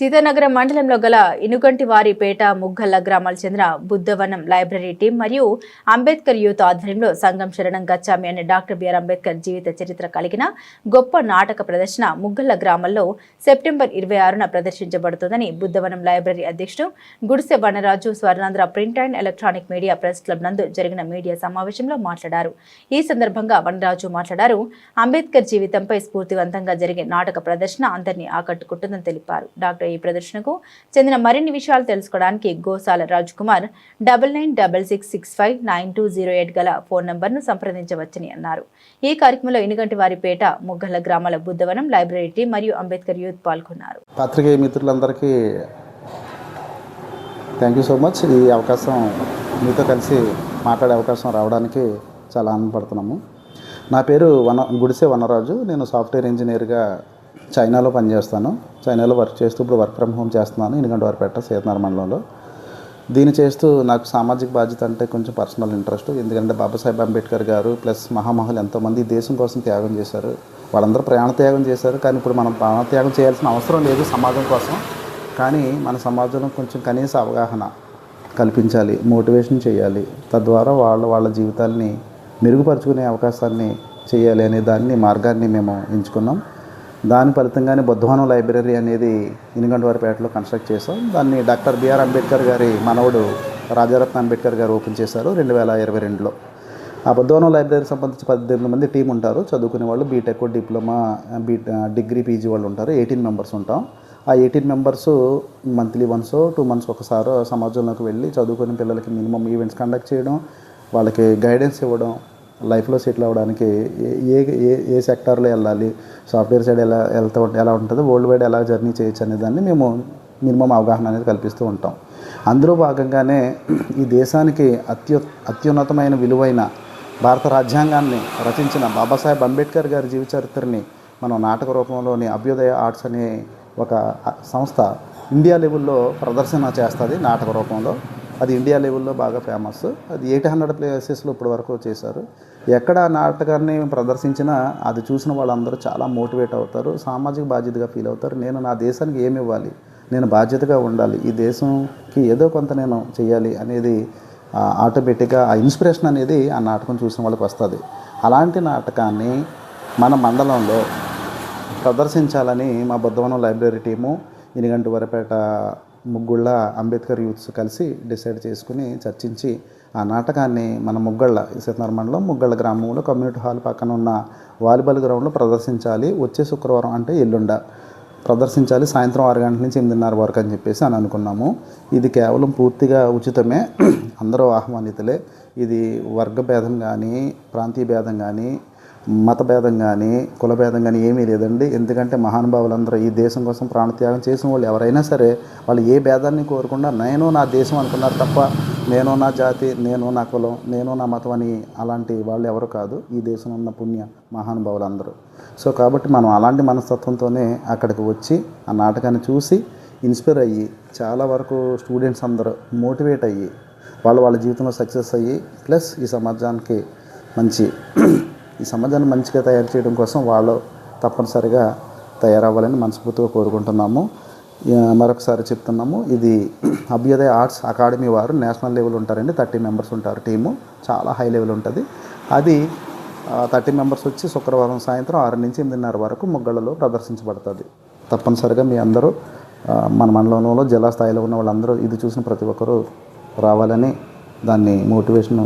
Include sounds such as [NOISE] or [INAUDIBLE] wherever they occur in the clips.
సీతానగరం మండలంలో గల ఇనుగంటివారిపేట ముగ్గల్ల గ్రామాలకు చెందిన బుద్ధవనం లైబ్రరీ టీం మరియు అంబేద్కర్ యూత్ ఆధ్వర్యంలో సంఘం శరణం గచ్చామి అనే డాక్టర్ బిఆర్ అంబేద్కర్ జీవిత చరిత్ర కలిగిన గొప్ప నాటక ప్రదర్శన ముగ్గల్ల గ్రామంలో సెప్టెంబర్ ఇరవై ఆరున ప్రదర్శించబడుతుందని బుద్ధవనం లైబ్రరీ అధ్యక్షుడు Gudise Vanaraju Swarnandhra print and electronic media press club నందు జరిగిన మీడియా సమావేశంలో మాట్లాడారు. ఈ సందర్భంగా వనరాజు మాట్లాడారు. అంబేద్కర్ జీవితంపై స్ఫూర్తివంతంగా జరిగే నాటక ప్రదర్శన అందరినీ ఆకట్టుకుంటుందని తెలిపారు. డాక్టర్ ఈ ప్రదర్శనకు చెందిన మరిన్ని విషయాలు తెలుసుకోవడానికి Gosala Raj Kumar double nine double six six five nine two zero eight గల ఫోన్ నంబర్ను సంప్రదించవచ్చని అన్నారు. ఈ కార్యక్రమంలో ఇనుగంటి వారిపేట ముగ్గల గ్రామాల బుద్ధవనం లైబ్రరీ టీం మరియు అంబేద్కర్ యూత్ పాల్గొన్నారు. పాత్రికేయ మిత్రులందరికీ థ్యాంక్ యూ సో మచ్ ఈ అవకాశం మీతో కలిసి మాట్లాడే అవకాశం రావడానికి చాలా ఆనందపడుతున్నాము. నా పేరు వన గుడిసె వనరాజు. నేను సాఫ్ట్వేర్ ఇంజనీర్గా చైనాలో పనిచేస్తాను. చైనాలో వర్క్ చేస్తూ ఇప్పుడు వర్క్ ఫ్రమ్ హోమ్ చేస్తున్నాను. ఎందుకంటే పెట్ట సీతనార మండలంలో. దీన్ని చేస్తూ నాకు సామాజిక బాధ్యత అంటే కొంచెం పర్సనల్ ఇంట్రెస్ట్. ఎందుకంటే బాబాసాహెబ్ అంబేద్కర్ గారు ప్లస్ మహామహులు ఎంతోమంది దేశం కోసం త్యాగం చేశారు. వాళ్ళందరూ ప్రాణ త్యాగం చేశారు. కానీ ఇప్పుడు మనం ప్రాణ త్యాగం చేయాల్సిన అవసరం లేదు సమాజం కోసం. కానీ మన సమాజంలో కొంచెం కనీస అవగాహన కల్పించాలి. మోటివేషన్ చేయాలి. తద్వారా వాళ్ళ వాళ్ళ జీవితాల్ని మెరుగుపరుచుకునే అవకాశాన్ని చేయాలి అనే దాన్ని మార్గాన్ని మేము ఎంచుకున్నాం. దాని ఫలితంగానే బుద్ధవనం లైబ్రరీ అనేది ఇనుగంటవారిపేటలో కన్స్ట్రక్ట్ చేసాం దాన్ని డాక్టర్ బిఆర్ అంబేద్కర్ గారి మనవడు రాజారత్న అంబేద్కర్ గారు ఓపెన్ చేశారు రెండు వేల ఇరవై రెండులో. ఆ బుద్ధవనం లైబ్రరీకి సంబంధించి పద్దెనిమిది మంది టీం ఉంటారు. చదువుకునే వాళ్ళు BTech diploma B degree PG వాళ్ళు ఉంటారు. ఎయిటీన్ మెంబర్స్ ఉంటాం. ఆ eighteen members monthly once two months ఒకసారి సమాజంలోకి వెళ్ళి చదువుకునే పిల్లలకి మినిమం ఈవెంట్స్ కండక్ట్ చేయడం వాళ్ళకి గైడెన్స్ ఇవ్వడం లైఫ్లో సెటిల్ అవ్వడానికి ఏ- ఏ ఏ ఏ సెక్టార్లో వెళ్ళాలి సాఫ్ట్వేర్ సైడ్ ఎలా వెళ్తూ ఎలా ఉంటుందో వరల్డ్ వైడ్ ఎలా జర్నీ చేయొచ్చు అనే దాన్ని మేము మినిమం అవగాహన అనేది కల్పిస్తూ ఉంటాం. అందులో భాగంగానే ఈ దేశానికి అత్యు అత్యున్నతమైన విలువైన భారత రాజ్యాంగాన్ని రచించిన బాబాసాహెబ్ అంబేద్కర్ గారి జీవిత చరిత్రని మనం నాటక రూపంలోని అభ్యుదయ ఆర్ట్స్ అనే ఒక సంస్థ ఇండియా లెవెల్లో ప్రదర్శన చేస్తుంది నాటక రూపంలో. అది ఇండియా లెవెల్లో బాగా ఫేమస్. అది ఎయిట్ హండ్రెడ్ ప్లేసెస్లో ఇప్పటి వరకు చేశారు. ఎక్కడ ఆ నాటకాన్ని ప్రదర్శించినా అది చూసిన వాళ్ళందరూ చాలా మోటివేట్ అవుతారు సామాజిక బాధ్యతగా ఫీల్ అవుతారు. నేను నా దేశానికి ఏమి ఇవ్వాలి? నేను బాధ్యతగా ఉండాలి. ఈ దేశంకి ఏదో కొంత నేను చేయాలి అనేది ఆటోమేటిక్గా ఆ ఇన్స్పిరేషన్ అనేది ఆ నాటకం చూసిన వాళ్ళకి వస్తుంది. అలాంటి నాటకాన్ని మన మండలంలో ప్రదర్శించాలని మా Buddhavanam library team Iniganti Varapeta Muggulla Ambedkar youths కలిసి డిసైడ్ చేసుకుని చర్చించి ఆ నాటకాన్ని మన ముగ్గళ్ళ సీతనార ముగ్గళ్ళ గ్రామంలో కమ్యూనిటీ హాల్ పక్కన ఉన్న వాలీబాల్ గ్రౌండ్లో ప్రదర్శించాలి. వచ్చే శుక్రవారం అంటే ఎల్లుండ. ప్రదర్శించాలి. సాయంత్రం ఆరు గంటల నుంచి ఎనిమిదిన్నర వరకు అని చెప్పేసి అని అనుకున్నాము. ఇది కేవలం పూర్తిగా ఉచితమే. అందరూ ఆహ్వానితులే. ఇది వర్గ భేదం కానీ ప్రాంతీయ భేదం కానీ మతభేదం కానీ కులభేదం కానీ ఏమీ లేదండి. ఎందుకంటే మహానుభావులందరూ ఈ దేశం కోసం ప్రాణత్యాగం చేసిన వాళ్ళు ఎవరైనా సరే వాళ్ళు ఏ భేదాన్ని కోరకుండా నేను నా దేశం అనుకున్నారు తప్ప నేను నా జాతి నేను నా కులం నేను నా మతం అని అలాంటి వాళ్ళు ఎవరు కాదు. ఈ దేశం ఉన్న పుణ్య మహానుభావులందరూ. సో కాబట్టి మనం అలాంటి మనస్తత్వంతోనే అక్కడికి వచ్చి ఆ నాటకాన్ని చూసి ఇన్స్పైర్ అయ్యి చాలా వరకు స్టూడెంట్స్ అందరూ మోటివేట్ అయ్యి వాళ్ళు వాళ్ళ జీవితంలో సక్సెస్ అయ్యి ప్లస్ ఈ సమాజానికి మంచి ఈ సమాజాన్ని మంచిగా తయారు చేయడం కోసం వాళ్ళు తప్పనిసరిగా తయారవ్వాలని మనస్ఫూర్తిగా కోరుకుంటున్నాము. మరొకసారి చెప్తున్నాము ఇది అభ్యుదయ ఆర్ట్స్ అకాడమీ వారు నేషనల్ లెవెల్ ఉంటారండి థర్టీ మెంబర్స్ ఉంటారు టీము చాలా హై లెవెల్ ఉంటుంది. అది థర్టీ మెంబర్స్ వచ్చి శుక్రవారం సాయంత్రం ఆరు నుంచి ఎనిమిదిన్నర వరకు ముగ్గళ్ళలో ప్రదర్శించబడుతుంది. తప్పనిసరిగా మీ అందరూ మన మండలంలో జిల్లా స్థాయిలో ఉన్న వాళ్ళందరూ ఇది చూసిన ప్రతి ఒక్కరూ రావాలని దాన్ని మోటివేషన్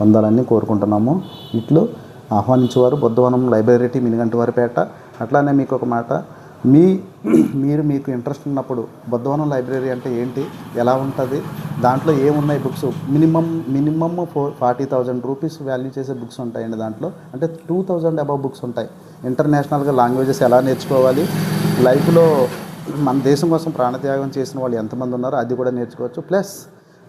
పొందాలని కోరుకుంటున్నాము. ఇట్లు ఆహ్వానించేవారు బుద్ధవనం లైబ్రరీ టీం మినిగంటి వారిపేట అట్లానే మీకు ఒక మాట మీ [CLEARS THROAT] మీరు మీకు ఇంట్రెస్ట్ ఉన్నప్పుడు బుద్ధవనం లైబ్రరీ అంటే ఏంటి ఎలా ఉంటుంది దాంట్లో ఏమున్నాయి books? Minimum minimum four forty thousand rupees value చేసే బుక్స్ ఉంటాయండి దాంట్లో. అంటే టూ థౌజండ్ అబవ్ బుక్స్ ఉంటాయి. ఇంటర్నేషనల్గా లాంగ్వేజెస్ ఎలా నేర్చుకోవాలి లైఫ్లో మన దేశం కోసం ప్రాణత్యాగం చేసిన వాళ్ళు ఎంతమంది ఉన్నారో అది కూడా నేర్చుకోవచ్చు. ప్లస్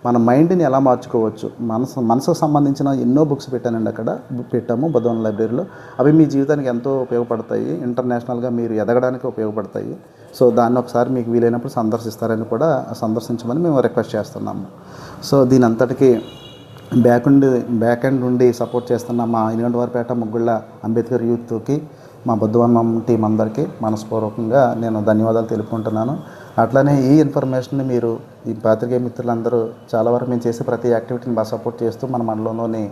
మన మైండ్ని ఎలా మార్చుకోవచ్చు? మనసు మనసుకు సంబంధించిన ఎన్నో బుక్స్ పెట్టానండి అక్కడ. బుక్ పెట్టాము బుధవన్ లైబ్రరీలో. అవి మీ జీవితానికి ఎంతో ఉపయోగపడతాయి. ఇంటర్నేషనల్గా మీరు ఎదగడానికి ఉపయోగపడతాయి. సో దాన్ని ఒకసారి మీకు వీలైనప్పుడు సందర్శిస్తారని కూడా సందర్శించమని మేము రిక్వెస్ట్ చేస్తున్నాము. సో దీని అంతటికీ బ్యాక్ ఉండి బ్యాక్ ఎండ్ నుండి సపోర్ట్ చేస్తున్న మా ఇనుగంటవారిపేట ముగ్గుళ్ళ అంబేద్కర్ యూత్కి మా బుద్ధవనం టీం అందరికీ మనస్పూర్వకంగా నేను ధన్యవాదాలు తెలుపుకుంటున్నాను. అట్లానే ఈ ఇన్ఫర్మేషన్ని మీరు ఈ పాత్రికేయ మిత్రులందరూ చాలా వరకు మేము చేసే ప్రతి యాక్టివిటీని బాగా సపోర్ట్ చేస్తూ మన మండలంలోని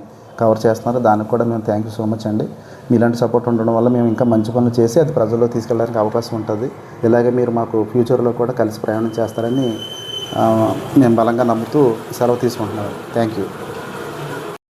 కవర్ చేస్తున్నారు. దానికి కూడా మేము థ్యాంక్ యూ సో మచ్ అండి. మీలాంటి సపోర్ట్ ఉండడం వల్ల మేము ఇంకా మంచి పనులు చేసి అది ప్రజల్లో తీసుకెళ్ళడానికి అవకాశం ఉంటుంది. ఇలాగే మీరు మాకు ఫ్యూచర్లో కూడా కలిసి ప్రయాణం చేస్తారని మేము బలంగా నమ్ముతూ సెలవు తీసుకుంటున్నాను థ్యాంక్ యూ